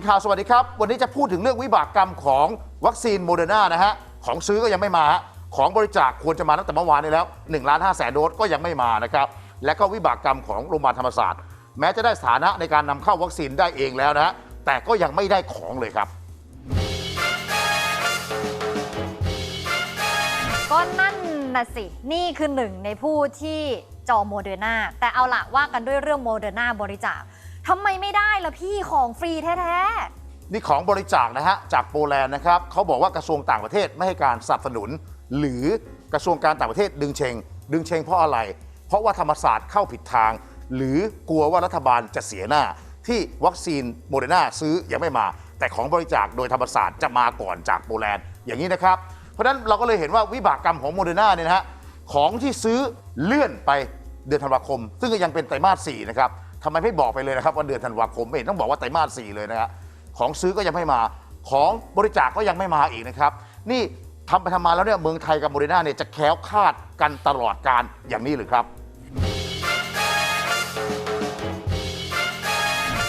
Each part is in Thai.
มข่าวสวัสดีครับ วันนี้จะพูดถึงเรื่องวิบากกรรมของวัคซีนโมเดอร์นานะฮะ ของซื้อก็ยังไม่มา ของบริจาคควรจะมาตั้งแต่เมื่อวานนี้แล้ว1ล้าน5แสนโดสก็ยังไม่มานะครับ และก็วิบากกรรมของโรงพยาบาลธรรมศาสตร์ แม้จะได้สถานะในการนำเข้าวัคซีนได้เองแล้วนะฮะ แต่ก็ยังไม่ได้ของเลยครับก็นั่นน่ะสิ นี่คือหนึ่งในผู้ที่จองโมเดอร์นาแต่เอาละว่ากันด้วยเรื่องโมเดอร์นาบริจาค ทำไมไม่ได้ล่ะพี่ของฟรีแท้นี่ของบริจาคนะฮะจากโปแลนด์นะครับเขาบอกว่ากระทรวงต่างประเทศไม่ให้การสนับสนุน หรือกระทรวงการต่างประเทศดึงเชง ดึงเชงเพราะอะไร เพราะว่าธรรมศาสตร์เข้าผิดทาง หรือกลัวว่ารัฐบาลจะเสียหน้า ที่วัคซีนโมเดอร์นาซื้อยังไม่มา แต่ของบริจาคโดยธรรมศาสตร์จะมาก่อนจากโปแลนด์อย่างนี้นะครับ เพราะฉะนั้นเราก็เลยเห็นว่าวิบากกรรมของโมเดอร์นาเนี่ยนะฮะของที่ซื้อเลื่อนไปเดือนธันวาคม ซึ่งก็ยังเป็นไตรมาส4นะครับ ทำไมไม่บอกไปเลยนะครับว่าเดือนธันวาคมไม่เห็นต้องบอกว่าไตรมาส4เลยนะครับของซื้อก็ยังไม่มาของบริจาคก็ยังไม่มาอีกนะครับ นี่ทำไปทำมาแล้วเนี่ยเมืองไทยกับโมเดอร์นาเนี่ยจะแคล้วคลาดกันตลอดการอย่างนี้หรือครับๆ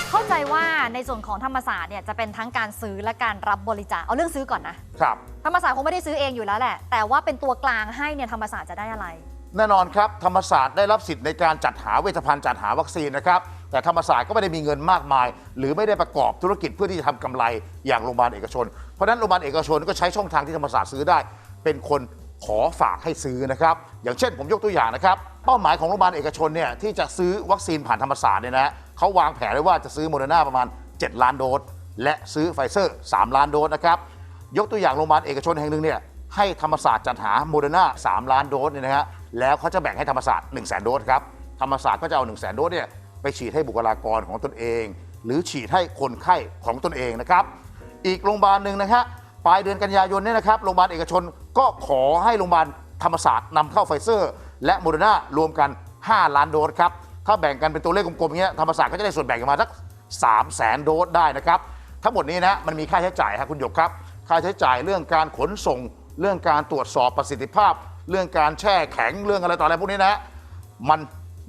เข้าใจว่าในส่วนของธรรมศาสตร์เนี่ยจะเป็นทั้งการซื้อและการรับบริจาคเอาเรื่องซื้อก่อนนะครับ ธรรมศาสตร์คงไม่ได้ซื้อเองอยู่แล้วแหละ แต่ว่าเป็นตัวกลางให้เนี่ยธรรมศาสตร์จะได้อะไร แน่นอนครับ ธรรมศาสตร์ได้รับสิทธิ์ในการจัดหาเวชภัณฑ์จัดหาวัคซีนนะครับ แต่ธรรมศาสตร์ก็ไม่ได้มีเงินมากมาย หรือไม่ได้ประกอบธุรกิจเพื่อที่จะทำกำไรอย่างโรงพยาบาลเอกชน เพราะฉะนั้นโรงพยาบาลเอกชนก็ใช้ช่องทางที่ธรรมศาสตร์ซื้อได้ เป็นคนขอฝากให้ซื้อนะครับ อย่างเช่นผมยกตัวอย่างนะครับ เป้าหมายของโรงพยาบาลเอกชนเนี่ยที่จะซื้อวัคซีนผ่านธรรมศาสตร์เนี่ยนะฮะเขาวางแผนไว้ว่าจะซื้อโมเดอร์นาประมาณ 7 ล้านโดสและซื้อไฟเซอร์ 3 ล้านโดสนะครับยกตัวอย่างโรงพยาบาลเอกชนแห่งหนึ่งเนี่ยให้ธรรมศาสตร์จัดหาโมเดอร์นา3ล้านโดสเนี่ยนะฮะ แล้วเขาจะแบ่งให้ธรรมศาสตร์1 0 0 0 0แโดสครับธรรมศาสตร์ก็จะเอา 1 0 0 0 0โดสเนี่ยไปฉีดให้บุคลากรของตนเอง หรือฉีดให้คนไข้ของตนเองนะครับอีกโรงพยาบาลหนึ่งนะฮะปลายเดือนกันยายนเนี่ยนะครับโรงพยาบาลเอกชนก็ขอให้โรงพยาบาลธรรมศาสตร์นำเข้าไฟเซอร์ และโมเดอร์นารวมกัน 5 ล้านโดสครับถ้าแบ่งกันเป็นตัวเลขกลมๆเงี้ยธรรมศาสตร์ก็จะได้ส่วนแบ่งกันมาสัก3แสนโดสได้นะครับทั้งหมดนี้นะมันมีค่าใช้จ่ายครับคุณหยกครับ ค่าใช้จ่ายเรื่องการขนส่ง เรื่องการตรวจสอบประสิทธิภาพ เรื่องการแช่แข็งเรื่องอะไรต่ออะไรพวกนี้นะมัน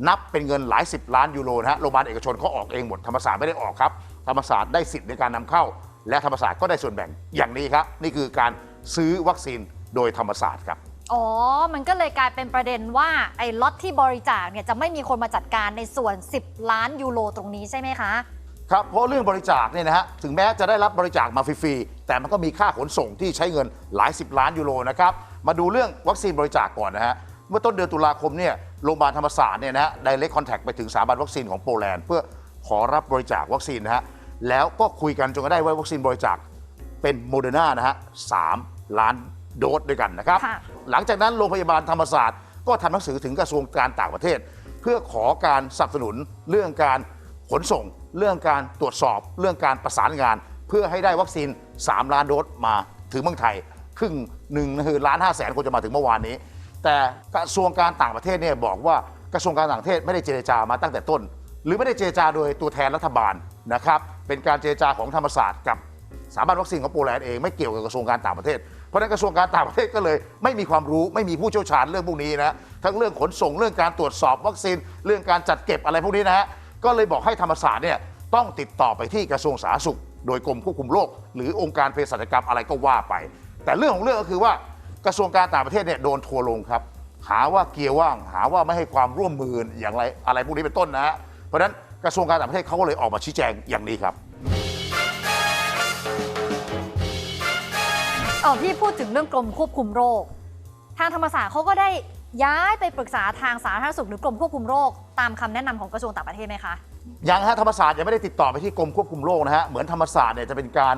นับเป็นเงินหลายสิบล้านยูโรนะฮะโรงพยาบาลเอกชนเขาออกเองหมดธรรมศาสตร์ไม่ได้ออกครับธรรมศาสตร์ได้สิทธิ์ในการนำเข้า และธรรมศาสตร์ก็ได้ส่วนแบ่งอย่างนี้ครับนี่คือการซื้อวัคซีนโดยธรรมศาสตร์ครับอ๋อ มันก็เลยกลายเป็นประเด็นว่าไอ้ล็อตที่บริจาคเนี่ยจะไม่มีคนมาจัดการในส่วน 10 ล้านยูโรตรงนี้ใช่ไหมคะ ครับเพราะเรื่องบริจาคเนี่ยนะฮะถึงแม้จะได้รับบริจาคมาฟรีๆแต่มันก็มีค่าขนส่งที่ใช้เงินหลายสิบล้านยูโรนะครับมาดูเรื่องวัคซีนบริจาคก่อนนะฮะเมื่อต้นเดือนตุลาคมเนี่ยโรงพยาบาลธรรมศาสตร์เนี่ยนะฮะได้เล็กคอนแทคไปถึงสถาบันวัคซีนของโปแลนด์เพื่อขอรับบริจาควัคซีนนะฮะแล้วก็คุยกันจนกระได้ว่าวัคซีนบริจาคเป็นโมเดอร์นานะฮะสามล้านโดสด้วยกันนะครับค่ะหลังจากนั้นโรงพยาบาลธรรมศาสตร์ ก็ทำหนังสือถึงกระทรวงการต่างประเทศ เพื่อขอการสนับสนุนเรื่องการขนส่ง เรื่องการตรวจสอบเรื่องการประสานงาน เพื่อให้ได้วัคซีน 3 ล้านโดสมาถึงเมืองไทย ครึ่งหนึ่งคือล้านห้าแสนคนจะมาถึงเมื่อวานนี้ แต่กระทรวงการต่างประเทศเนี่ยบอกว่ากระทรวงการต่างประเทศไม่ได้เจรจามาตั้งแต่ต้น หรือไม่ได้เจรจาโดยตัวแทนรัฐบาลนะครับเป็นการเจรจาของธรรมศาสตร์กับสถาบันวัคซีนของโปแลนด์เองไม่เกี่ยวกับกระทรวงการต่างประเทศเพราะฉะนั้นกระทรวงการต่างประเทศก็เลย ไม่มีความรู้ไม่มีผู้เชี่ยวชาญเรื่องพวกนี้นะทั้งเรื่องขนส่งเรื่องการตรวจสอบวัคซีนเรื่องการจัดเก็บอะไรพวกนี้นะฮะ ก็เลยบอกให้ธรรมศาสตร์เนี่ยต้องติดต่อไปที่กระทรวงสาธารณสุข โดยกรมควบคุมโรคหรือองค์การเภสัชกรรมอะไรก็ว่าไป แต่เรื่องของเรื่องก็คือว่ากระทรวงการต่างประเทศเนี่ยโดนทัวร์ลงครับ หาว่าเกียร์ว่าง หาว่าไม่ให้ความร่วมมืออย่างไรอะไรพวกนี้เป็นต้นนะฮะเพราะฉะนั้นกระทรวงการต่างประเทศเขาก็เลยออกมาชี้แจงอย่างนี้ครับเออพี่พูดถึงเรื่องกรมควบคุมโรค ทางธรรมศาสตร์เขาก็ได้ ย้ายไปปรึกษาทางสาธารณสุขหรือกรมควบคุมโรค ตามคำแนะนำของกระทรวงต่างประเทศไหมคะ ยังฮะธรรมศาสตร์ยังไม่ได้ติดต่อไปที่กรมควบคุมโรคนะฮะเหมือนธรรมศาสตร์เนี่ยจะเป็นการ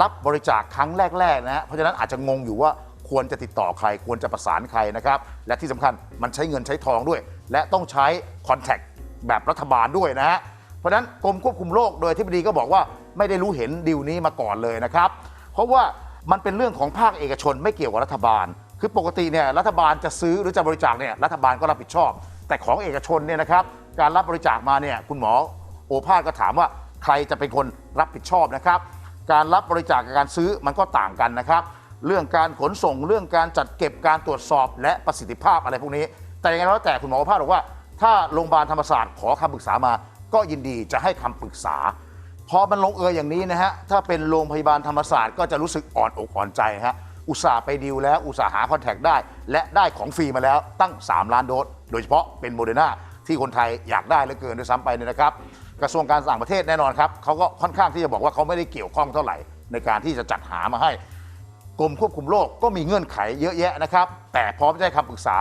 รับบริจาคครั้งแรกๆนะฮะเพราะฉะนั้นอาจจะงงอยู่ว่าควรจะติดต่อใครควรจะประสานใครนะครับและที่สำคัญมันใช้เงินใช้ทองด้วย และต้องใช้คอนแทคแบบรัฐบาลด้วยนะฮะเพราะฉะนั้นกรมควบคุมโรคโดยที่บดีก็บอกว่าไม่ได้รู้เห็นดีลนี้มาก่อนเลยนะครับ เพราะว่ามันเป็นเรื่องของภาคเอกชนไม่เกี่ยวกับรัฐบาล คือปกติเนี่ยรัฐบาลจะซื้อหรือจะบริจาคเนี่ยรัฐบาลก็รับผิดชอบ แต่ของเอกชนเนี่ยนะครับการรับบริจาคมาเนี่ยคุณหมอโอภาสก็ถามว่าใครจะเป็นคนรับผิดชอบนะครับ การรับบริจาคกับการซื้อมันก็ต่างกันนะครับ เรื่องการขนส่งเรื่องการจัดเก็บการตรวจสอบและประสิทธิภาพอะไรพวกนี้ แต่ยังไงก็แล้วแต่คุณหมอโอภาสบอกว่า ถ้าโรงพยาบาลธรรมศาสตร์ขอคำปรึกษามา ก็ยินดีจะให้คำปรึกษาพอมันลงเอยอย่างนี้นะฮะถ้าเป็นโรงพยาบาลธรรมศาสตร์ก็จะรู้สึกอ่อนอกอ่อนใจฮะ อุตส่าห์ไปดีลแล้วอุตส่าห์หาคอนแทคได้ และได้ของฟรีมาแล้วตั้ง 3 ล้านโดส โดยเฉพาะเป็นโมเดอร์นาที่คนไทยอยากได้เหลือเกินด้วยซ้ำไปเนี่ยนะครับ กระทรวงการต่างประเทศแน่นอนครับเขาก็ค่อนข้างที่จะบอกว่าเขาไม่ได้เกี่ยวข้องเท่าไหร่ ในการที่จะจัดหามาให้กรมควบคุมโรคก็มีเงื่อนไขเยอะแยะนะครับ แต่พร้อมจะให้คำปรึกษา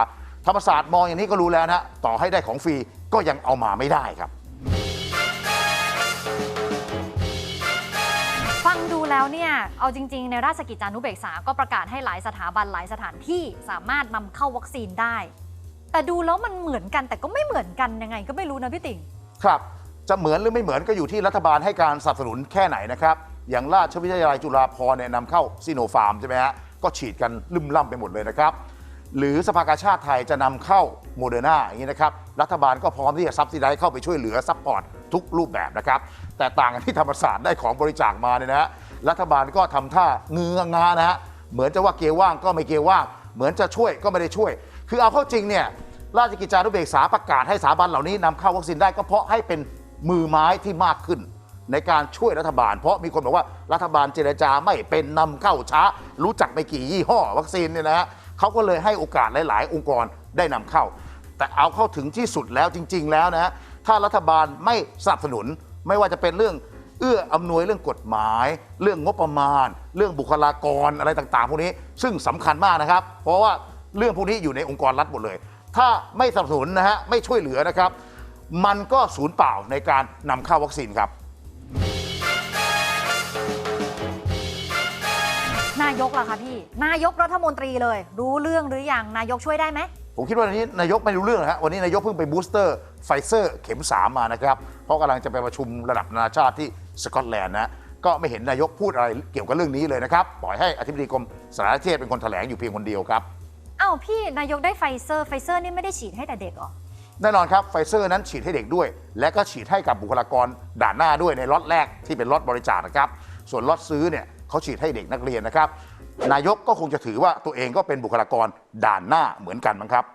ธรรมศาสตร์มองอย่างนี้ก็รู้แล้วนะต่อให้ได้ของฟรีก็ยังเอามาไม่ได้ครับ แล้วเนี่ย เอาจริง ๆ ในราชกิจจานุเบกษาก็ประกาศให้หลายสถาบันหลายสถานที่สามารถนำเข้าวัคซีนได้ แต่ดูแล้วมันเหมือนกันแต่ก็ไม่เหมือนกันยังไง ก็ไม่รู้นะพี่ติ่ง ครับ จะเหมือนหรือไม่เหมือนก็อยู่ที่รัฐบาลให้การสนับสนุนแค่ไหนนะครับ อย่างราชวิทยาลัยจุฬาภรณ์เนี่ยนำเข้าซีโนฟาร์มใช่ไหมฮะ ก็ฉีดกันลืมล่ำไปหมดเลยนะครับ หรือสภากาชาติไทยจะนำเข้าโมเดอร์นาอย่างนี้นะครับ รัฐบาลก็พร้อมที่จะซับซิไดเข้าไปช่วยเหลือซัพพอร์ต ทุกรูปแบบนะครับ แต่ต่างกันที่ธรรมศาสตร์ได้ของบริจาคมาเนี่ยนะฮะรัฐบาลก็ทำท่าเงื้องานะฮะเหมือนจะว่าเกว่างก็ไม่เกว่าง เหมือนจะช่วยก็ไม่ได้ช่วย คือเอาเข้าจริงเนี่ยราชกิจจานุเบกษาประกาศให้สถาบันเหล่านี้นำเข้าวัคซีนได้ก็เพราะให้เป็นมือไม้ที่มากขึ้น ในการช่วยรัฐบาล เพราะมีคนบอกว่ารัฐบาลเจรจาไม่เป็นนำเข้าช้า รู้จักไม่กี่ยี่ห้อวัคซีนเนี่ยนะฮะเขาก็เลยให้โอกาสหลาย ๆ องค์กรได้นำเข้า แต่เอาเข้าถึงที่สุดแล้วจริง ๆ แล้วนะฮะ ถ้ารัฐบาลไม่สนับสนุน ไม่ว่าจะเป็นเรื่องเอื้ออำนวยเรื่องกฎหมาย เรื่องงบประมาณ เรื่องบุคลากรอะไรต่างๆพวกนี้ ซึ่งสำคัญมากนะครับ เพราะว่าเรื่องพวกนี้อยู่ในองค์กรรัฐหมดเลย ถ้าไม่สนับสนุนนะฮะไม่ช่วยเหลือนะครับ มันก็สูญเปล่าในการนำเข้าวัคซีนครับ นายกล่ะคะพี่ นายกรัฐมนตรีเลย รู้เรื่องหรือยังนายกช่วยได้ไหม ผมคิดว่าวันนี้นายกไม่รู้เรื่องนะฮะวันนี้นายกเพิ่งไปบูสเตอร์ไฟเซอร์เข็ม 3 มานะครับ เพราะกำลังจะไปประชุมระดับนานาชาติที่สกอตแลนด์นะก็ไม่เห็นนายกพูดอะไรเกี่ยวกับเรื่องนี้เลยนะครับปล่อยให้อธิบดีกรมสารสนเทศเป็นคนแถลงอยู่เพียงคนเดียวครับอ้าวพี่นายกได้ไฟเซอร์ไฟเซอร์นี่ไม่ได้ฉีดให้แต่เด็กเหรอแน่นอนครับไฟเซอร์นั้นฉีดให้เด็กด้วย และก็ฉีดให้กับบุคลากรด่านหน้าด้วยในล็อตแรกที่เป็นล็อตบริจาคนะครับส่วนล็อตซื้อเนี่ยเขาฉีดให้เด็กนักเรียนนะครับ นายกก็คงจะถือว่าตัวเองก็เป็นบุคลากรด่านหน้าเหมือนกันมั้งครับ